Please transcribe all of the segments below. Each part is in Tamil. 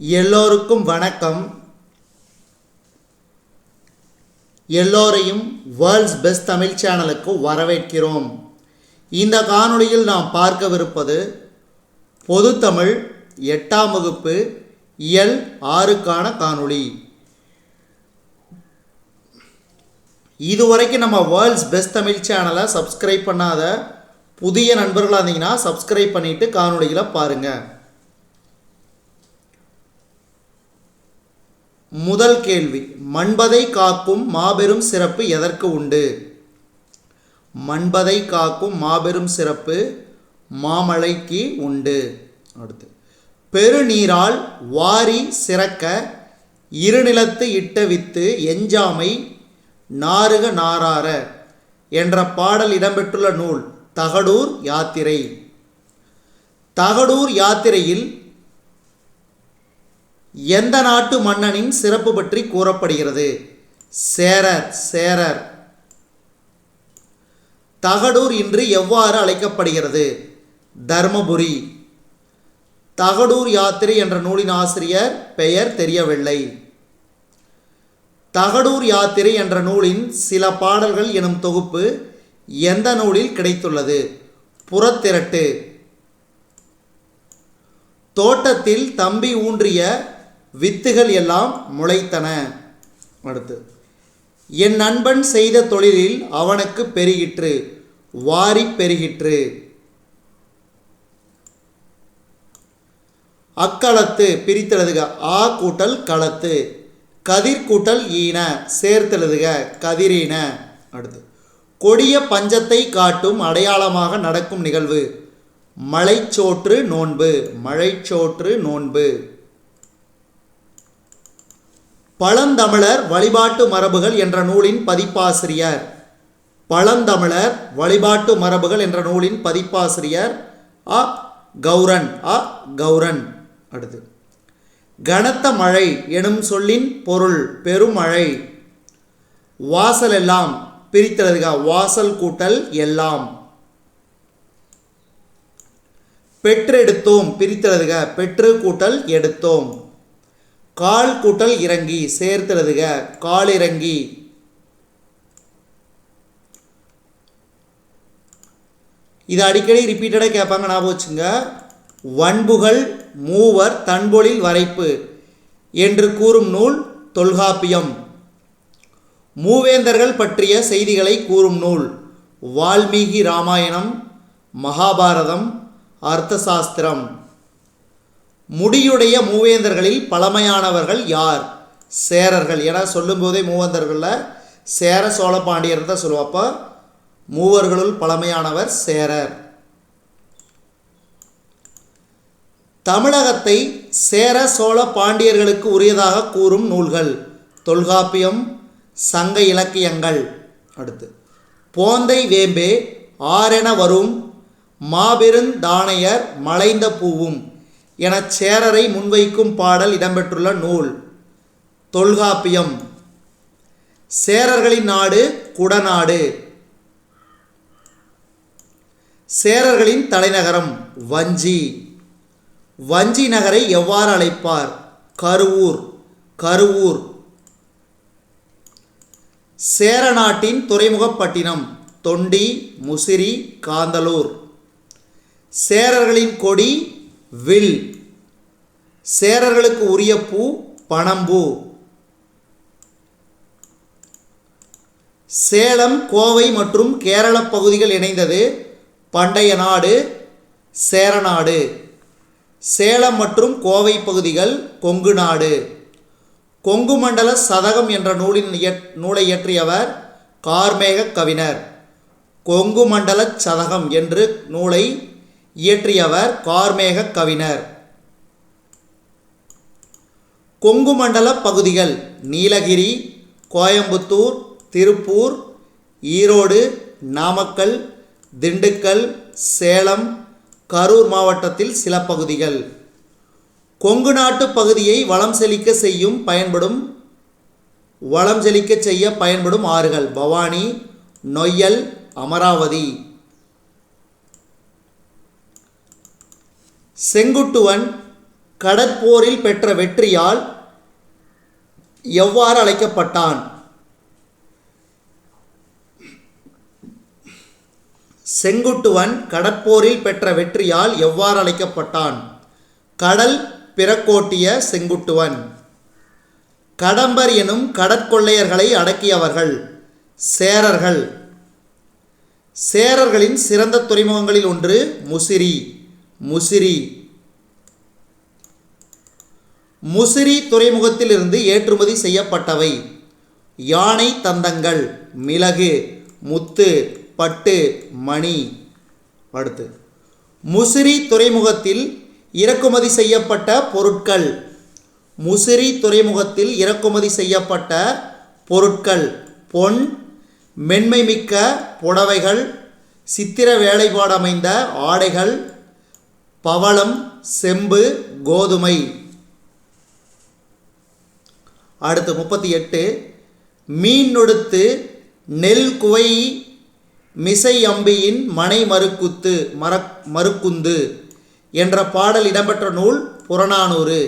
எல்லோருக்கும் வணக்கம். எல்லோரையும் வேர்ல்ட்ஸ் பெஸ்ட் தமிழ் சேனலுக்கு வரவேற்கிறோம். இந்த காணொளியில் நாம் பார்க்கவிருப்பது பொதுத்தமிழ் எட்டாம் வகுப்பு இயல் ஆறுக்கான காணொளி. இதுவரைக்கும் நம்ம வேர்ல்ட்ஸ் பெஸ்ட் தமிழ் சேனலை சப்ஸ்கிரைப் பண்ணாத புதிய நண்பர்களாக இருந்தீங்கன்னா சப்ஸ்கிரைப் பண்ணிவிட்டு காணொளிகளை பாருங்கள் முதல் கேள்வி மண்பதை காக்கும் மாபெரும் சிறப்பு எதற்கு உண்டு? மண்பதை காக்கும் மாபெரும் சிறப்பு மாமலைக்கு உண்டு. அடுத்து பெருநீரால் வாரி சிறக்க இருநிலத்து இட்ட வித்து எஞ்சாமை நாறுக நாரார என்ற பாடல் இடம்பெற்றுள்ள நூல் தகடூர் யாத்திரை. தகடூர் யாத்திரையில் எந்த நாட்டு மன்னனின் சிறப்பு பற்றி கூறப்படுகிறது? சேரர் சேரர். தகடூர் இன்று எவ்வாறு அழைக்கப்படுகிறது? தர்மபுரி. தகடூர் யாத்திரை என்ற நூலின் ஆசிரியர் பெயர் தெரியவில்லை. தகடூர் யாத்திரை என்ற நூலின் சில பாடல்கள் எனும் தொகுப்பு எந்த நூலில் கிடைத்துள்ளது? புறத்திரட்டு. தோட்டத்தில் தம்பி ஊன்றிய வித்துகள் எல்லாம் முளைத்தன. அடுத்து என் நண்பன் செய்த தொழிலில் அவனுக்கு பெருகிற்று வாரி பெருகிற்று. அக்களத்து பிரித்தெழுதுக ஆ கூட்டல் களத்து கதிர் கூட்டல் ஈன சேர்த்தெழுதுக கதிரீன. அடுத்து கொடிய பஞ்சத்தை காட்டும் அடையாளமாக நடக்கும் நிகழ்வு மலைச்சோற்று நோன்பு மழைச்சோற்று நோன்பு. பழந்தமிழர் வழிபாட்டு மரபுகள் என்ற நூலின் பதிப்பாசிரியர். பழந்தமிழர் வழிபாட்டு மரபுகள் என்ற நூலின் பதிப்பாசிரியர் அ. கௌரன். அ. கௌரன். அடுத்து. கனத்த மழை எனும் சொல்லின் பொருள் பெருமழை. வாசல் எல்லாம் பிரித்தெழுதுக வாசல் கூட்டல் எல்லாம். பெற்றெடுத்தோம் பிரித்தெழுதுக பெற்று கூட்டல் எடுத்தோம். கால் கூட்டல் இறங்கி சேர்த்துறதுக கால் இறங்கி. இது அடிக்கடி ரிப்பீட்டடாக கேட்பாங்க ஞாபகம் வச்சுங்க. வன்புகள் மூவர் தன்பொழில் வரைப்பு என்று கூறும் நூல் தொல்காப்பியம். மூவேந்தர்கள் பற்றிய செய்திகளை கூறும் நூல் வால்மீகி ராமாயணம் மகாபாரதம் அர்த்தசாஸ்திரம். முடியுடைய மூவேந்தர்களில் பழமையானவர்கள் யார்? சேரர்கள். என சொல்லும்போதே மூவேந்தர்களில் சேர சோழ பாண்டியர் தான் சொல்லுவாப்போ மூவர்களுள் பழமையானவர் சேரர். தமிழகத்தை சேர சோழ பாண்டியர்களுக்கு உரியதாக கூறும் நூல்கள் தொல்காப்பியம் சங்க இலக்கியங்கள். அடுத்து போந்தை வேம்பே ஆரென வரும் மாபெருந்தானையர் மலைந்த பூவும். என சேரரை முன்வைக்கும் பாடல் இடம்பெற்றுள்ள நூல். தொல்காப்பியம். சேரர்களின் நாடு குடநாடு. சேரர்களின் தலைநகரம் வஞ்சி. வஞ்சி நகரை எவ்வாறு அழைப்பார்? கருவூர். கருவூர். சேர நாட்டின் துறைமுகப்பட்டினம் தொண்டி முசிறி காந்தலூர். சேரர்களின் கொடி வில். சேரர்களுக்கு உரிய பூ பணம்பூ. சேலம் கோவை மற்றும் கேரள பகுதிகள் இணைந்தது பண்டைய நாடு சேரநாடு சேலம் மற்றும் கோவை பகுதிகள் கொங்கு நாடு. கொங்கு மண்டல சதகம் என்ற நூலின் நூலை இயற்றியவர் கார்மேக கவிஞர். கொங்கு மண்டல சதகம் என்று நூலை இயற்றியவர் கார்மேக கவிஞர். கொங்கு மண்டல பகுதிகள் நீலகிரி கோயம்புத்தூர் திருப்பூர் ஈரோடு நாமக்கல் திண்டுக்கல் சேலம் கரூர் மாவட்டத்தில் சில பகுதிகள். கொங்கு நாட்டு பகுதியை வளம் செழிக்க செய்யும் பயன்படும் வளம் செழிக்க செய்ய பயன்படும் ஆறுகள் பவானி நொய்யல் அமராவதி. செங்குட்டுவன் கடற்போரில் பெற்ற வெற்றியால் எவ்வாறு அழைக்கப்பட்டான்? செங்குட்டுவன் கடற்போரில் பெற்ற வெற்றியால் எவ்வாறு அழைக்கப்பட்டான்? கடல் பிறக்கோட்டிய செங்குட்டுவன். கடம்பர் எனும் கடற்கொள்ளையர்களை அடக்கியவர்கள் சேரர்கள். சேரர்களின் சிறந்த துறைமுகங்களில் ஒன்று முசிறி. முசிறி. முசிறி துறைமுகத்திலிருந்து ஏற்றுமதி செய்யப்பட்டவை. யானை தந்தங்கள் மிளகு முத்து பட்டு மணி. அடுத்து. முசிறி துறைமுகத்தில் இறக்குமதி செய்யப்பட்ட பொருட்கள். முசிறி துறைமுகத்தில் இறக்குமதி செய்யப்பட்ட பொருட்கள். பொன் மென்மைமிக்க புடவைகள் சித்திர வேலைப்பாடு அமைந்த ஆடைகள் பவளம் செம்பு கோதுமை. அடுத்து முப்பத்தி எட்டு மீன் நொடுத்து நெல் குவை மிசை அம்பியின் மனை மறுக்குத்து மர மறுக்குந்து என்ற பாடல் இடம்பெற்ற நூல் புறநானூறு.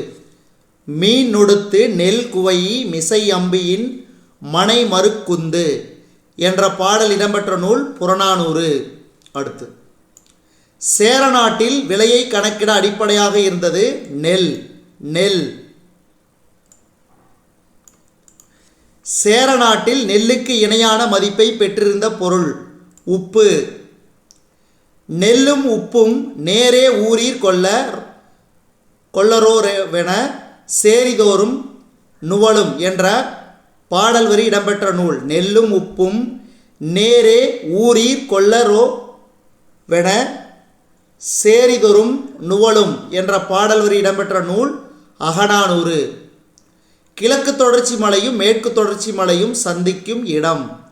மீன் நொடுத்து நெல் குவை மிசை அம்பியின் மனை மறுக்குந்து என்ற பாடல் இடம்பெற்ற நூல் புறநானூறு. அடுத்து சேரநாட்டில் விலையை கணக்கிட அடிப்படையாக இருந்தது நெல். நெல். சேரநாட்டில் நெல்லுக்கு இணையான மதிப்பை பெற்றிருந்த பொருள் உப்பு. நெல்லும் உப்பும் நேரே ஊரீர் கொள்ள கொள்ளரோரெவென சேரிதோறும் நுவலும் என்ற பாடல் வரி இடம்பெற்ற நூல். நெல்லும் உப்பும் நேரே ஊரீர் கொள்ளரோ வென சேரிதொரும் நுவலும் என்ற பாடல் வரி இடம்பெற்ற நூல் அகநானூறு. கிழக்கு தொடர்ச்சி மலையும் மேற்கு தொடர்ச்சி மலையும் சந்திக்கும் இடம்.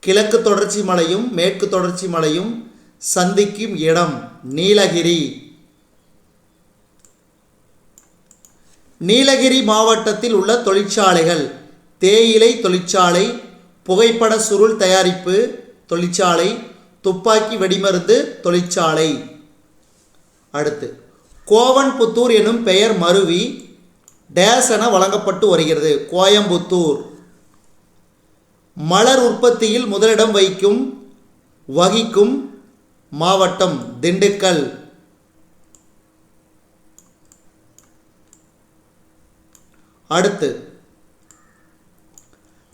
கிழக்கு தொடர்ச்சி மலையும் மேற்கு தொடர்ச்சி மலையும் சந்திக்கும் இடம். நீலகிரி. நீலகிரி மாவட்டத்தில் உள்ள தொழிற்சாலைகள். தேயிலை தொழிற்சாலை புகைப்பட சுருள் தயாரிப்பு தொழிற்சாலை துப்பாக்கி வெடிமருந்து தொழிற்சாலை. அடுத்து கோவன்புத்தூர் எனும் பெயர் மருவி டேஸ் என வழங்கப்பட்டு வருகிறது. கோயம்புத்தூர். மலர் உற்பத்தியில் முதலிடம் வைக்கும் வகிக்கும் மாவட்டம் திண்டுக்கல். அடுத்து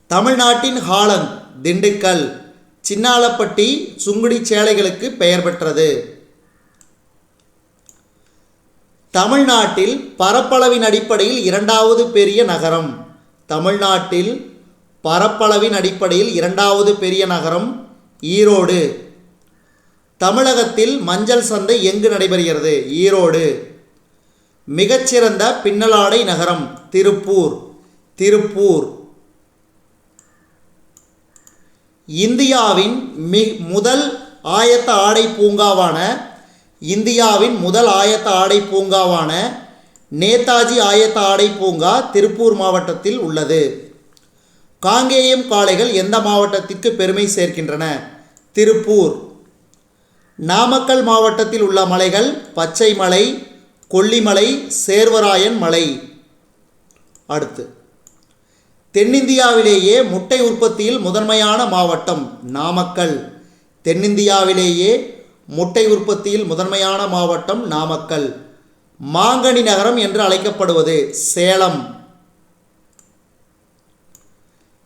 தமிழ்நாட்டின் ஹாலந்த் திண்டுக்கல். சின்னாலப்பட்டி சுங்குடி சேலைகளுக்கு பெயர் பெற்றது. தமிழ்நாட்டில் பரப்பளவின் அடிப்படையில் இரண்டாவது பெரிய நகரம். தமிழ்நாட்டில் பரப்பளவின் அடிப்படையில் இரண்டாவது பெரிய நகரம் ஈரோடு. தமிழகத்தில் மஞ்சள் சந்தை எங்கு நடைபெறுகிறது? ஈரோடு. மிகச்சிறந்த பின்னலாடை நகரம் திருப்பூர். திருப்பூர். இந்தியாவின் மி முதல் ஆயத்த ஆடை பூங்காவான இந்தியாவின் முதல் ஆயத்த ஆடை பூங்காவான நேதாஜி ஆயத்த ஆடை பூங்கா திருப்பூர் மாவட்டத்தில் உள்ளது. காங்கேயம் காளைகள் எந்த மாவட்டத்திற்கு பெருமை சேர்க்கின்றன? திருப்பூர். நாமக்கல் மாவட்டத்தில் உள்ள மலைகள் பச்சை மலை கொல்லிமலை சேர்வராயன் மலை. அடுத்து. தென்னிந்தியாவிலேயே முட்டை உற்பத்தியில் முதன்மையான மாவட்டம் நாமக்கல். தென்னிந்தியாவிலேயே முட்டை உற்பத்தியில் முதன்மையான மாவட்டம் நாமக்கல். மாங்கனி நகரம் என்று அழைக்கப்படுவது சேலம்.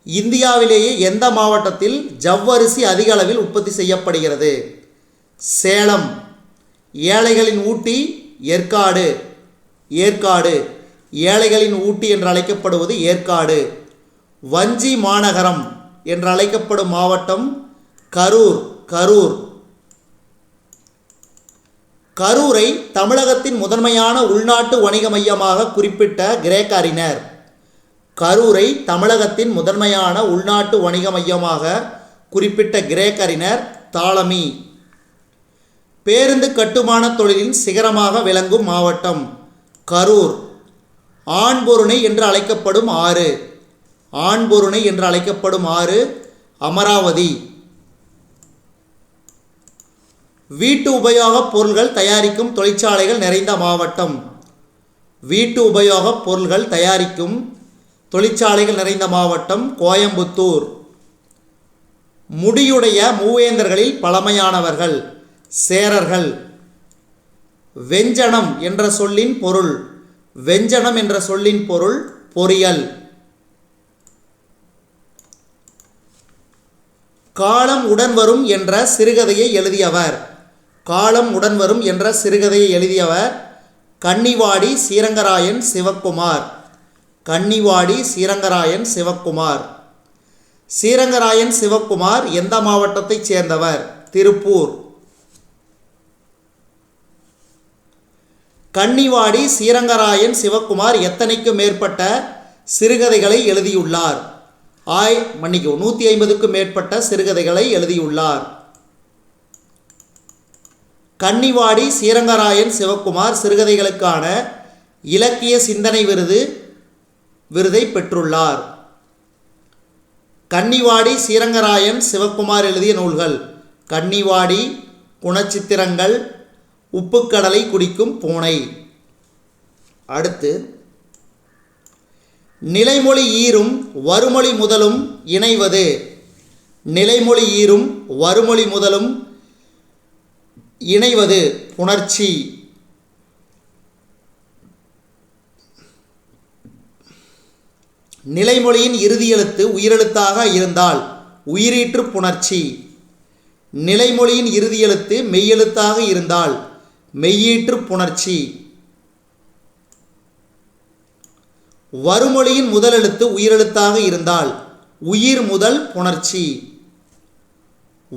இந்தியாவிலேயே எந்த மாவட்டத்தில் ஜவ்வரிசி அதிக அளவில் உற்பத்தி செய்யப்படுகிறது? சேலம். ஏழைகளின் ஊட்டி ஏற்காடு. ஏற்காடு. ஏழைகளின் ஊட்டி என்று அழைக்கப்படுவது ஏற்காடு. வஞ்சி மாநகரம் என்று அழைக்கப்படும் மாவட்டம் கரூர். கரூர். கரூரை தமிழகத்தின் முதன்மையான உள்நாட்டு வணிக மையமாக குறிப்பிட்ட கிரேக்க அறிஞர் கரூரை தமிழகத்தின் முதன்மையான உள்நாட்டு வணிக மையமாக குறிப்பிட்ட கிரேக்க அறிஞர் தாளமி. பேருந்து கட்டுமான தொழிலின் சிகரமாக விளங்கும் மாவட்டம் கரூர். ஆண்பொருணை என்று அழைக்கப்படும் ஆறு. ஆண்பொருணை என்று அழைக்கப்படும் ஆறு அமராவதி. வீட்டு உபயோகப் பொருள்கள் தயாரிக்கும் தொழிற்சாலைகள் நிறைந்த மாவட்டம். வீட்டு உபயோகப் பொருள்கள் தயாரிக்கும் தொழிற்சாலைகள் நிறைந்த மாவட்டம் கோயம்புத்தூர். முடியுடைய மூவேந்தர்களில் பழமையானவர்கள் சேரர்கள். வெஞ்சனம் என்ற சொல்லின் பொருள் வெஞ்சனம் என்ற சொல்லின் பொருள் பொறியல். காலம் உடன் வரும் என்ற சிறுகதையை எழுதியவர். காலம் உடன் வரும் என்ற சிறுகதையை எழுதியவர் கன்னிவாடி ஸ்ரீரங்கராயன் சிவக்குமார். கன்னிவாடி ஸ்ரீரங்கராயன் சிவக்குமார். ஸ்ரீரங்கராயன் சிவக்குமார் எந்த மாவட்டத்தைச் சேர்ந்தவர்? திருப்பூர். கன்னிவாடி ஸ்ரீரங்கராயன் சிவக்குமார் எத்தனைக்கும் மேற்பட்ட சிறுகதைகளை எழுதியுள்ளார்? ஆய் மன்னிக்கவும் நூற்றி ஐம்பதுக்கும் மேற்பட்ட சிறுகதைகளை எழுதியுள்ளார். கன்னிவாடி ஸ்ரீரங்கராயன் சிவக்குமார் சிறுகதைகளுக்கான இலக்கிய சிந்தனை விருது விருதை பெற்றுள்ளார். கன்னிவாடி ஸ்ரீரங்கராயன் சிவக்குமார் எழுதிய நூல்கள் கன்னிவாடி குணச்சித்திரங்கள் உப்புக்கடலை குடிக்கும் பூனை. அடுத்து நிலைமொழி ஈரும் வறுமொழி முதலும் இணைவது. நிலைமொழி ஈரும் வருமொழி முதலும் இணைவது புணர்ச்சி நிலைமொழியின் இறுதி எழுத்து உயிரெழுத்தாக இருந்தால் உயிரீற்று புணர்ச்சி. நிலைமொழியின் இறுதி எழுத்து மெய்யெழுத்தாக இருந்தால் மெய்யீற்று புணர்ச்சி. வருமொழியின் முதல் எழுத்து உயிரெழுத்தாக இருந்தால் உயிர் முதல் புணர்ச்சி.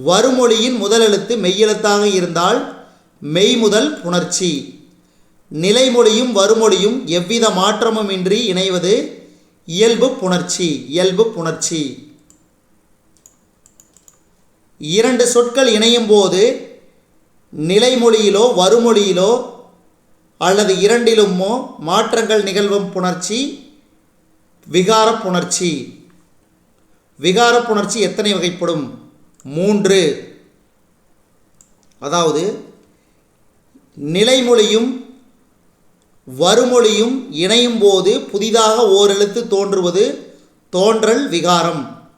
வருமொழியின் முதல் எழுத்து மெய்யெழுத்தாக இருந்தால் மெய் முதல் புணர்ச்சி நிலைமொழியும் வருமொழியும் எவ்வித மாற்றமுமின்றி இணைவது இயல்பு புணர்ச்சி இயல்பு புணர்ச்சி. இரண்டு சொற்கள் இணையும் போது நிலைமொழியிலோ வருமொழியிலோ அல்லது இரண்டிலுமோ மாற்றங்கள் நிகழ்வும் புணர்ச்சி விகார புணர்ச்சி. விகார புணர்ச்சி எத்தனை வகைப்படும்? மூன்று. அதாவது நிலைமொழியும் வருமொழியும் இணையும் போது புதிதாக ஓரெழுத்து தோன்றுவது தோன்றல் விகாரம்.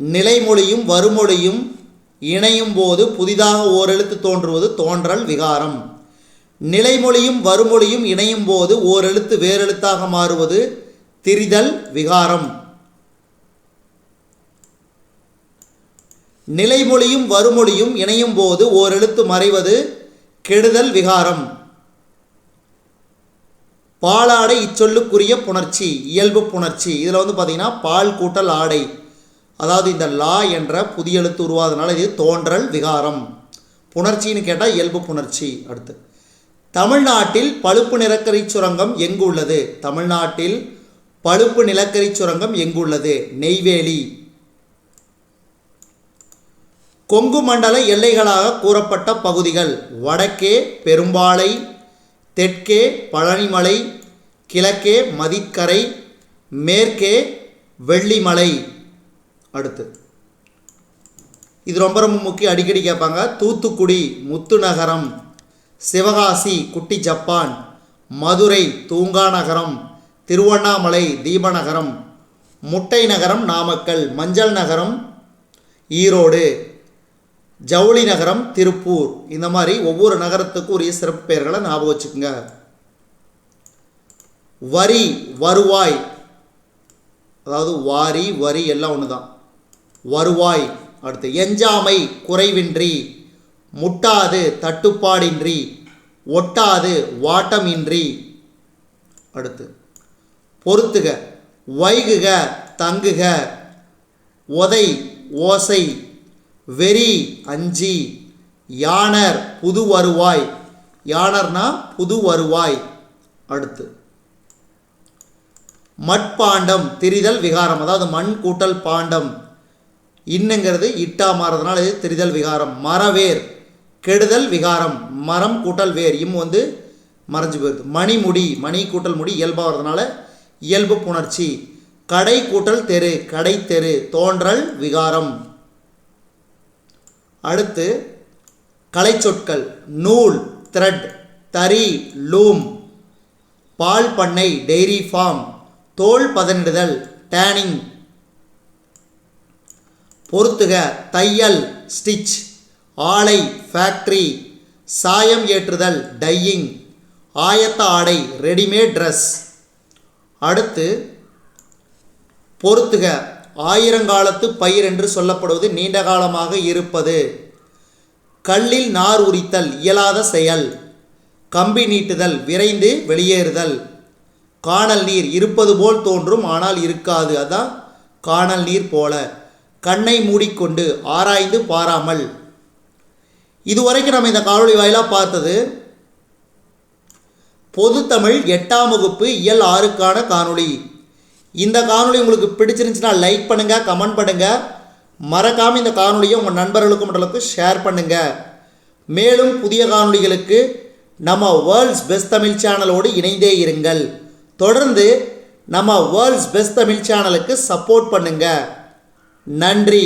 நிலைமொழியும் வருமொழியும் இணையும் போது புதிதாக ஓரெழுத்து தோன்றுவது தோன்றல் விகாரம். நிலைமொழியும் வருமொழியும் இணையும் போது ஓரெழுத்து வேறெழுத்தாக மாறுவது திரிதல் விகாரம். நிலைமொழியும் வருமொழியும் இணையும் போது ஓரெழுத்து மறைவது கெடுதல் விகாரம். பாலாடை இச்சொல்லுக்குரிய புணர்ச்சி இயல்பு புணர்ச்சி. இதில் வந்து பார்த்தீங்கன்னா பால் கூட்டல் ஆடை. அதாவது இந்த லா என்ற புதிய எழுத்து உருவாதனால இது தோன்றல் விகாரம். புணர்ச்சின்னு கேட்டால் இயல்பு புணர்ச்சி அடுத்து. தமிழ்நாட்டில் பழுப்பு நிலக்கரி சுரங்கம் எங்கு உள்ளது? தமிழ்நாட்டில் பழுப்பு நிலக்கரி சுரங்கம் எங்கு உள்ளது? நெய்வேலி. கொங்கு மண்டல எல்லைகளாக கூறப்பட்ட பகுதிகள் வடக்கே பெரும்பாலை தெற்கே பழனிமலை கிழக்கே மதிக்கரை மேற்கே வெள்ளிமலை. அடுத்து. இது ரொம்ப ரொம்ப முக்கியம் அடிக்கடி கேட்பாங்க. தூத்துக்குடி முத்துநகரம் சிவகாசி குட்டி ஜப்பான் மதுரை தூங்கா நகரம் திருவண்ணாமலை தீபநகரம் முட்டை நகரம் நாமக்கல் மஞ்சள் நகரம் ஈரோடு. ஜவுளி நகரம் திருப்பூர். இந்த மாதிரி ஒவ்வொரு நகரத்துக்கும் உரிய சிறப்பு பெயர்களை ஞாபகம் வச்சுக்கோங்க. வரி வருவாய். அதாவது வாரி வரி எல்லாம் ஒன்று தான் வருவாய் அடுத்து எஞ்சாமை குறைவின்றி. முட்டாது தட்டுப்பாடின்றி. ஒட்டாது வாட்டமின்றி. அடுத்து பொறுத்துக வைகுக தங்குக. ஒதை ஓசை. வெறி அஞ்சி யானர் புது வருவாய். யானர்னா புது வருவாய். அடுத்து. மட்பாண்டம் திரிதல் விகாரம். அதாவது மண் கூட்டல் பாண்டம். இன்னுங்கிறது இட்டா மாறதுனால இது திரிதல் விகாரம். மரவேர் கெடுதல் விகாரம். மரம் கூட்டல் வேர். இம் வந்து மறைஞ்சு போயிடுது. மணிமுடி மணி கூட்டல் முடி இயல்பாக வரதுனால இயல்பு புணர்ச்சி. கடை கூட்டல் தெரு கடை தெரு. தோன்றல் விகாரம். அடுத்து கலைச்சொற்கள் நூல் த்ரெட் தறி லூம் பால் பண்ணை டெய்ரி ஃபார்ம் தோல் பதனிடுதல் டேனிங் பொருத்துக தையல் ஸ்டிச் ஆலை ஃபேக்ட்ரி சாயம் ஏற்றுதல் டையிங் ஆயத்த ஆடை ரெடிமேட் ட்ரெஸ் அடுத்து பொருத்துக ஆயிரங்காலத்து பயிர் என்று சொல்லப்படுவது நீண்ட காலமாக இருப்பது. கல்லில் நார் உரித்தல் இயலாத செயல். கம்பி நீட்டுதல் விரைந்து வெளியேறுதல். காணல் நீர் இருப்பது போல் தோன்றும் ஆனால் இருக்காது. அதான் காணல் நீர் போல. கண்ணை மூடிக்கொண்டு ஆராய்ந்து பாராமல். இதுவரைக்கும் நம்ம இந்த காணொளி வாயிலாக பார்த்தது பொதுத்தமிழ் எட்டாம் வகுப்பு இயல் ஆறுக்கான காணொளி. இந்த காணொலி உங்களுக்கு பிடிச்சிருந்துச்சுன்னா லைக் பண்ணுங்கள் கமெண்ட் பண்ணுங்கள் மறக்காமல் இந்த காணொலியை உங்கள் நண்பர்களுக்கும் மற்றளவுக்கு ஷேர் பண்ணுங்கள் மேலும் புதிய காணொளிகளுக்கு நம்ம வேர்ல்ட்ஸ் பெஸ்ட் தமிழ் சேனலோடு இணைந்தே இருங்கள். தொடர்ந்து நம்ம வேர்ல்ட்ஸ் பெஸ்ட் தமிழ் சேனலுக்கு சப்போர்ட் பண்ணுங்கள் நன்றி.